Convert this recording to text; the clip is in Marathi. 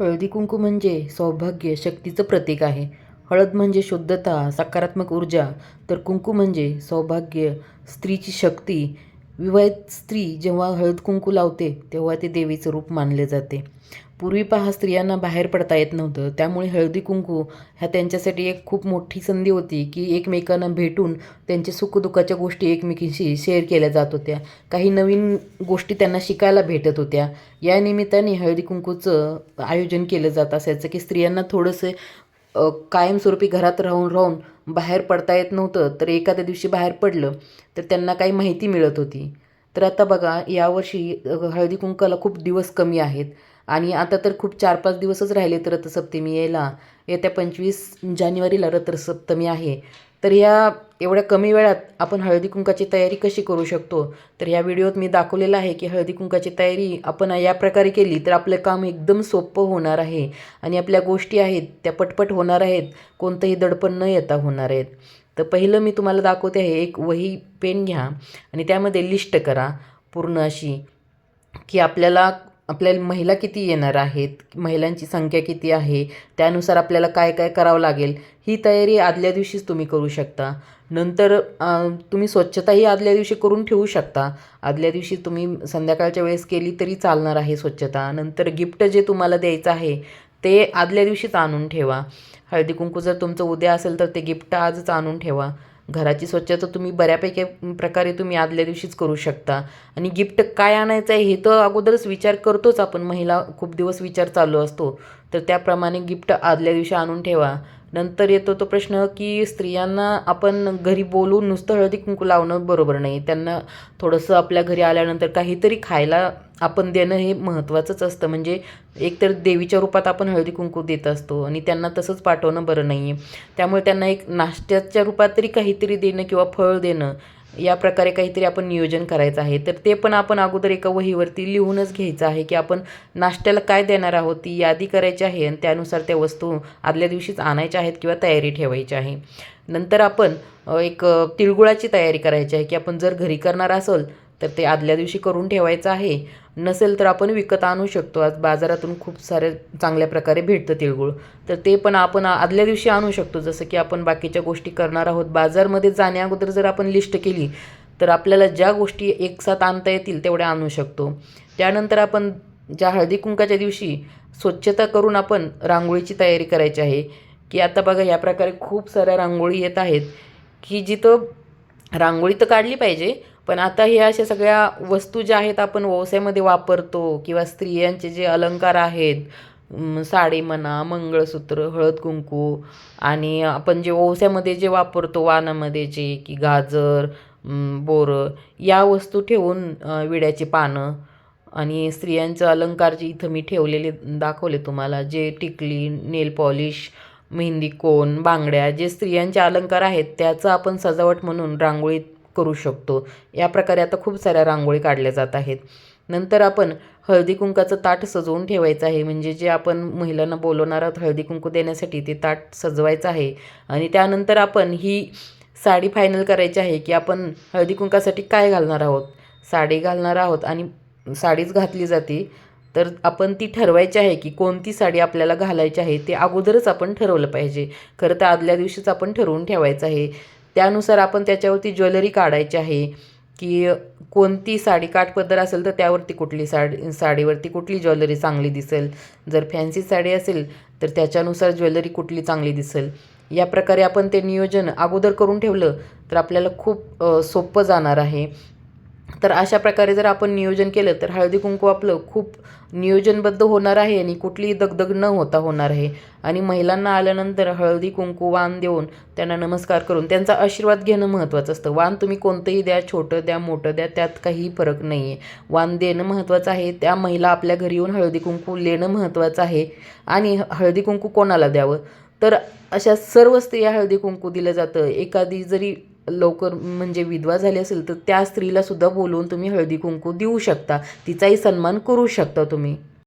हळदी कुंकू म्हणजे सौभाग्य शक्तीचं प्रतीक आहे. हळद म्हणजे शुद्धता सकारात्मक ऊर्जा तर कुंकू म्हणजे सौभाग्य स्त्रीची शक्ती. विवाहित स्त्री जेव्हा हळद कुंकू लावते तेव्हा ते देवीचं रूप मानले जाते. पूर्वी पहा स्त्रियांना बाहेर पडता येत नव्हतं. त्यामुळे हळदी कुंकू ह्या त्यांच्यासाठी एक खूप मोठी संधी होती की एकमेकांना भेटून त्यांच्या सुखदुःखाच्या गोष्टी एकमेकींशी शेअर केल्या जात होत्या. काही नवीन गोष्टी त्यांना शिकायला भेटत होत्या. या निमित्ताने हळदी कुंकूचं आयोजन केलं जात असायचं की स्त्रियांना थोडंसं कायमस्वरूपी घरात राहून राहून बाहेर पडता येत नव्हतं तर एखाद्या दिवशी बाहेर पडलं तर त्यांना काही माहिती मिळत होती. तर आता बघा यावर्षी हळदी कुंकाला खूप दिवस कमी आहेत. आणि आता तर खूप चार पाच दिवसच राहिले तर रथसप्तमी यायला येत्या पंचवीस जानेवारीला रथसप्तमी आहे. तर या एवढ्या कमी वेळात आपण हळदी कुंकाची तयारी कशी करू शकतो? तर या व्हिडिओत मी दाखवलेलं आहे की हळदी कुंकाची तयारी आपण या प्रकारे केली तर आपलं काम एकदम सोपं होणार आहे. आणि आपल्या गोष्टी आहेत त्या पटपट होणार आहेत कोणतंही दडपण न येता होणार आहेत. तर पहिलं मी तुम्हाला दाखवते आहे एक वही पेन घ्या आणि त्यामध्ये लिस्ट करा पूर्ण अशी की आपल्याला आपल्याला महिला किती येणार आहेत? महिलांची संख्या किती आहे? त्यानुसार आपल्याला काय काय करावं लागेल? ही तयारी आदल्या दिवशीच तुम्ही करू शकता. नंतर तुम्ही स्वच्छताही आदल्या दिवशी करून ठेवू शकता. आदल्या दिवशी तुम्ही संध्याकाळच्या वेळेस केली तरी चालणार आहे स्वच्छता. नंतर गिफ्ट जे तुम्हाला द्यायचं आहे ते आदल्या दिवशीच आणून ठेवा. हळदी कुंकू जर तुमचं उद्या असेल तर ते गिफ्ट आजच आणून ठेवा. घराची स्वच्छता तुम्ही बऱ्यापैकी प्रकारे तुम्ही आदल्या दिवशीच करू शकता. आणि गिफ्ट काय आणायचं आहे हे तर अगोदरच विचार करतोच आपण. महिला खूप दिवस विचार चालू असतो. तर त्याप्रमाणे गिफ्ट आदल्या दिवशी आणून ठेवा. नंतर येतो तो प्रश्न की स्त्रियांना आपण घरी बोलून नुसतं हळदी कुंकू लावणं बरोबर नाही. त्यांना थोडंसं आपल्या घरी आल्यानंतर काहीतरी खायला आपण देणं हे महत्त्वाचंच असतं. म्हणजे एकतर देवीच्या रूपात आपण हळदी कुंकू देत असतो आणि त्यांना तसंच पाठवणं बरं नाही आहे त्यामुळे त्यांना एक नाश्त्याच्या रूपात तरी काहीतरी देणं किंवा फळ देणं या प्रकारे काहीतरी आपण नियोजन करायचं आहे. तर ते पण आपण अगोदर एका वहीवरती लिहूनच घ्यायचं आहे की आपण नाश्त्याला काय देणार आहोत ती यादी करायची आहे आणि त्यानुसार त्या वस्तू आदल्या दिवशीच आणायच्या आहेत किंवा तयारी ठेवायची आहे. नंतर आपण एक तिळगुळाची तयारी करायची आहे की आपण जर घरी करणार असेल तर ते आदल्या दिवशी करून ठेवायचं आहे. नसेल तर आपण विकत आणू शकतो. आज बाजारातून खूप सारे चांगल्या प्रकारे भेटतं तिळगुळ. तर ते पण आपण आदल्या दिवशी आणू शकतो. जसं की आपण बाकीच्या गोष्टी करणार आहोत. बाजारमध्ये जाण्याअगोदर जर आपण लिस्ट केली तर आपल्याला ज्या गोष्टी एकसाथ आणता येतील तेवढ्या आणू शकतो. त्यानंतर आपण ज्या हळदी कुंकाच्या दिवशी स्वच्छता करून आपण रांगोळीची तयारी करायची आहे. की आता बघा या प्रकारे खूप साऱ्या रांगोळी येत आहेत. की जिथं रांगोळी तर काढली पाहिजे पण आता हे अशा सगळ्या वस्तू ज्या आहेत आपण व्यवसायामध्ये वापरतो किंवा स्त्रियांचे जे अलंकार आहेत साडी म्हणा मंगळसूत्र हळद कुंकू आणि आपण जे व्यवसायामध्ये जे वापरतो वानामध्ये जे की गाजर बोरं या वस्तू ठेवून विड्याची पानं आणि स्त्रियांचं अलंकार जे इथं मी ठेवलेले दाखवले तुम्हाला जे टिकली नेल पॉलिश मेहंदी कोन बांगड्या जे स्त्रियांचे अलंकार आहेत त्याचं आपण सजावट म्हणून रांगोळीत करू शकतो. या प्रकारे आता खूप साऱ्या रांगोळी काढल्या जात आहेत. नंतर आपण हळदी कुंकाचं ताट सजवून ठेवायचं आहे. म्हणजे जे आपण महिलांना बोलवणार आहोत हळदी कुंकू देण्यासाठी ते ताट सजवायचं आहे. आणि त्यानंतर आपण ही साडी फायनल करायची आहे की आपण हळदी कुंकासाठी काय घालणार आहोत? साडी घालणार आहोत आणि साडीच घातली जाते. तर आपण ती ठरवायची आहे की कोणती साडी आपल्याला घालायची आहे ते अगोदरच आपण ठरवलं पाहिजे. खरं तर आदल्या दिवशीच आपण ठरवून ठेवायचं आहे. त्यानुसार आपण त्याच्यावरती ज्वेलरी काढायची आहे की कोणती साडी काठपदर असेल तर त्यावरती कुठली साडी साडीवरती कुठली ज्वेलरी चांगली दिसेल. जर फॅन्सी साडी असेल तर त्याच्यानुसार ज्वेलरी कुठली चांगली दिसेल. या प्रकारे आपण ते नियोजन अगोदर करून ठेवलं तर आपल्याला खूप सोपं जाणार आहे. तर अशा प्रकारे जर आपण नियोजन केलं तर हळदी कुंकू आपलं खूप नियोजनबद्ध होणार आहे आणि कुठलीही दगदग न होता होणार आहे. आणि महिलांना आल्यानंतर हळदी कुंकू वाण देऊन त्यांना नमस्कार करून त्यांचा आशीर्वाद घेणं महत्त्वाचं असतं. वाण तुम्ही कोणतंही द्या छोटं द्या मोठं द्या त्यात काही फरक नाही आहे वाण देणं महत्त्वाचं आहे. त्या महिला आपल्या घरी येऊन हळदी कुंकू लेणं महत्त्वाचं आहे. आणि हळदी कुंकू कोणाला द्यावं? तर अशा सर्व स्त्रिया हळदी कुंकू दिलं जातं. एखादी जरी लवकर म्हणजे विधवा झाली असेल तर त्या स्त्रीला सुद्धा बोलवून तुम्ही हळदी कुंकू देऊ शकता. तिचाही सन्मान करू शकता तुम्ही.